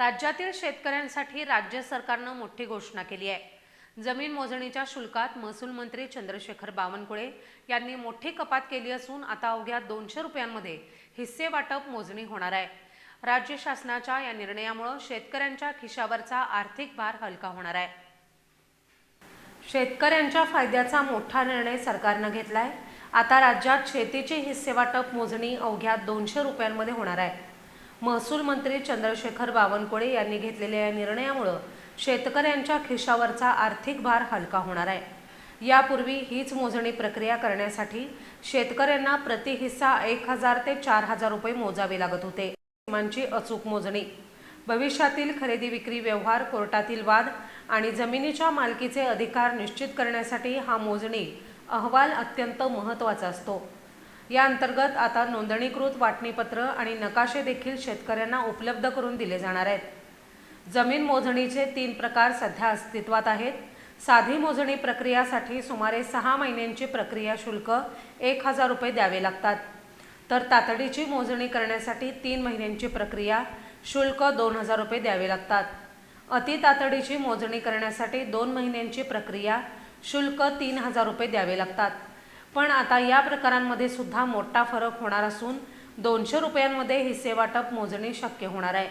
राज्यातील शेतकऱ्यांसाठी राज्य सरकारनं मोठी घोषणा केली आहे. जमीन मोजणीच्या शुल्कात महसूल मंत्री चंद्रशेखर बावनकुळे यांनी मोठी कपात केली असून आता अवघ्या दोनशे रुपयांमध्ये हिस्से वाटप मोजणी होणार आहे. राज्य शासनाच्या या निर्णयामुळे शेतकऱ्यांच्या खिशावरचा आर्थिक भार हलका होणार आहे. शेतकऱ्यांच्या फायद्याचा मोठा निर्णय सरकारनं घेतलाय. आता राज्यात शेतीची हिस्से वाटप मोजणी अवघ्या दोनशे रुपयांमध्ये होणार आहे. महसूल मंत्री चंद्रशेखर बावनकुळे यांनी घेतलेल्या या निर्णयामुळं शेतकऱ्यांच्या खिशावरचा आर्थिक भार हलका होणार आहे. यापूर्वी हीच मोजणी प्रक्रिया करण्यासाठी शेतकऱ्यांना प्रति हिस्सा एक हजार ते चार हजार रुपये मोजावे लागत होते. सीमांची अचूक मोजणी. भविष्यातील खरेदी विक्री व्यवहार कोर्टातील वाद आणि जमिनीच्या मालकीचे अधिकार निश्चित करण्यासाठी हा मोजणी अहवाल अत्यंत महत्त्वाचा असतो. या अंतर्गत आता नोंदणीकृत वाटणीपत्र आणि नकाशे देखील शेतकऱ्यांना उपलब्ध करून दिले जाणार आहेत. जमीन मोजणीचे तीन प्रकार सध्या अस्तित्वात आहेत. साधी मोजणी प्रक्रियासाठी सुमारे सहा महिन्यांची प्रक्रिया शुल्क एक हजार रुपये द्यावे लागतात. तर तातडीची मोजणी करण्यासाठी तीन महिन्यांची प्रक्रिया शुल्क दोन हजार रुपये द्यावे लागतात. अति तातडीची मोजणी करण्यासाठी दोन महिन्यांची प्रक्रिया शुल्क तीन हजार रुपये द्यावे लागतात. पण आता या प्रकारांमध्ये सुद्धा मोठा फरक होणार असून दोनशे रुपयांमध्ये हिस्से वाटप मोजणी शक्य होणार आहे.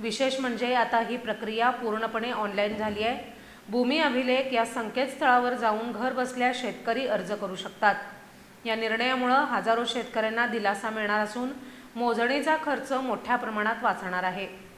विशेष म्हणजे आता ही प्रक्रिया पूर्णपणे ऑनलाईन झाली आहे. भूमी अभिलेख या संकेतस्थळावर जाऊन घर बसल्या शेतकरी अर्ज करू शकतात. या निर्णयामुळं हजारो शेतकऱ्यांना दिलासा मिळणार असून मोजणीचा खर्च मोठ्या प्रमाणात वाचणार आहे.